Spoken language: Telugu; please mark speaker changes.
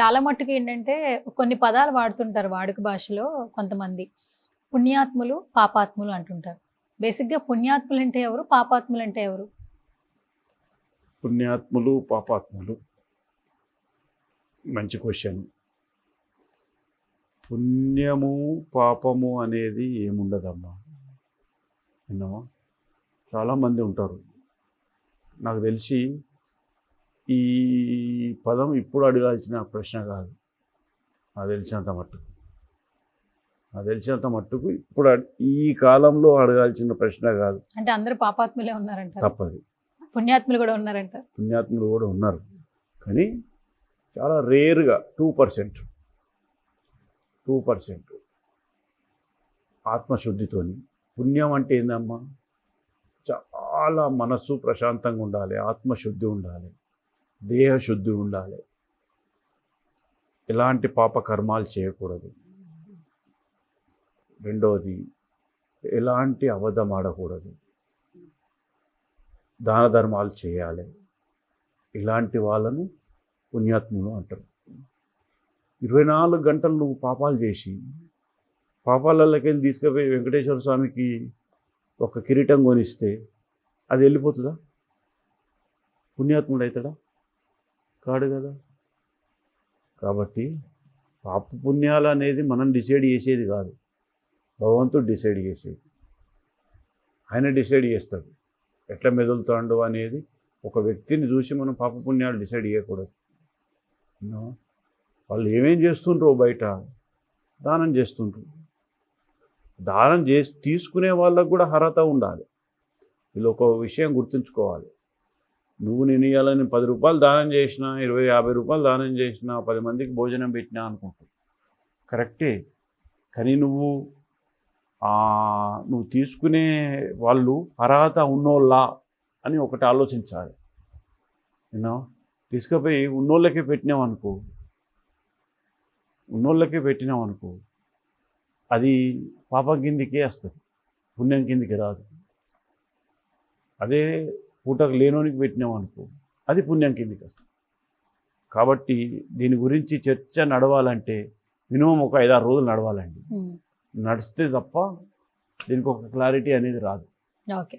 Speaker 1: చాలా మట్టుకు ఏంటంటే కొన్ని పదాలు వాడుతుంటారు వాడుక భాషలో కొంతమంది. పుణ్యాత్ములు పాపాత్ములు అంటుంటారు. బేసిక్గా పుణ్యాత్ములు అంటే ఎవరు? పాపాత్ములు అంటే ఎవరు?
Speaker 2: పుణ్యాత్ములు పాపాత్ములు? మంచి క్వశ్చన్. పుణ్యము పాపము అనేది ఏముండదమ్మా? విన్నామా చాలామంది ఉంటారు. నాకు తెలిసి ఈ పదం ఇప్పుడు అడగాల్సిన ప్రశ్న కాదు. నాకు తెలిసినంత మట్టుకు. నాకు తెలిసినంత మట్టుకు ఇప్పుడు ఈ కాలంలో అడగాల్సిన ప్రశ్న కాదు.
Speaker 1: అంటే అందరూ పాపాత్ములే ఉన్నారంటారు.
Speaker 2: తప్పది.
Speaker 1: పుణ్యాత్ములు కూడా ఉన్నారంటారు.
Speaker 2: పుణ్యాత్ములు కూడా ఉన్నారు. కానీ చాలా రేర్గా టూ పర్సెంట్. Two percent. ఆత్మశుద్ధితోని. పుణ్యం అంటే ఏందమ్మా? చాలా మనస్సు ప్రశాంతంగా ఉండాలి. ఆత్మశుద్ధి ఉండాలి. దేహశుద్ధి ఉండాలి. ఎలాంటి పాప కర్మాలు చేయకూడదు. రెండవది ఎలాంటి అబద్ధం ఆడకూడదు. దాన ధర్మాలు చేయాలి. ఇలాంటి వాళ్ళను పుణ్యాత్ములు అంటారు. ఇరవై నాలుగు గంటలు నువ్వు పాపాలు చేసి పాపాలలోకి వెళ్ళి తీసుకుపోయి వెంకటేశ్వర స్వామికి ఒక కిరీటం కొనిస్తే అది వెళ్ళిపోతుందా? పుణ్యాత్ముడు అవుతాడా? కాడు కదా. కాబట్టి పాప పుణ్యాలు అనేది మనం డిసైడ్ చేసేది కాదు. భగవంతుడు డిసైడ్ చేసేది. ఆయన డిసైడ్ చేస్తాడు. ఎట్లా మెదులుతాడు అనేది ఒక వ్యక్తిని చూసి మనం పాపపుణ్యాలు డిసైడ్ చేయకూడదు. వాళ్ళు ఏమేం చేస్తుండ్రో బయట దానం చేస్తుండ్రు. దానం చేసి తీసుకునే వాళ్ళకు కూడా అర్హత ఉండాలి. వీళ్ళు ఒక విషయం గుర్తుంచుకోవాలి. నువ్వు నేను ఇవ్వాలని పది రూపాయలు దానం చేసినా ఇరవై యాభై రూపాయలు దానం చేసినా పది మందికి భోజనం పెట్టినా అనుకుంటావు కరెక్టే. కానీ నువ్వు నువ్వు తీసుకునే వాళ్ళు అర్హత ఉన్నోళ్ళా అని ఒకటి ఆలోచించాలి. నేను తీసుకుపోయి ఉన్నోళ్ళకే పెట్టినావు అనుకో ఉన్నోళ్ళకే పెట్టినావు అనుకో అది పాపం కిందికే వస్తుంది పుణ్యం కిందికి రాదు. అదే పూటకు లేనోనికి పెట్టినాం అనుకో అది పుణ్యం కిందికి వస్తుంది. కాబట్టి దీని గురించి చర్చ నడవాలంటే మినిమం ఒక ఐదారు రోజులు నడవాలండి. నడిస్తే తప్ప దీనికి ఒక క్లారిటీ అనేది రాదు.
Speaker 1: ఓకే.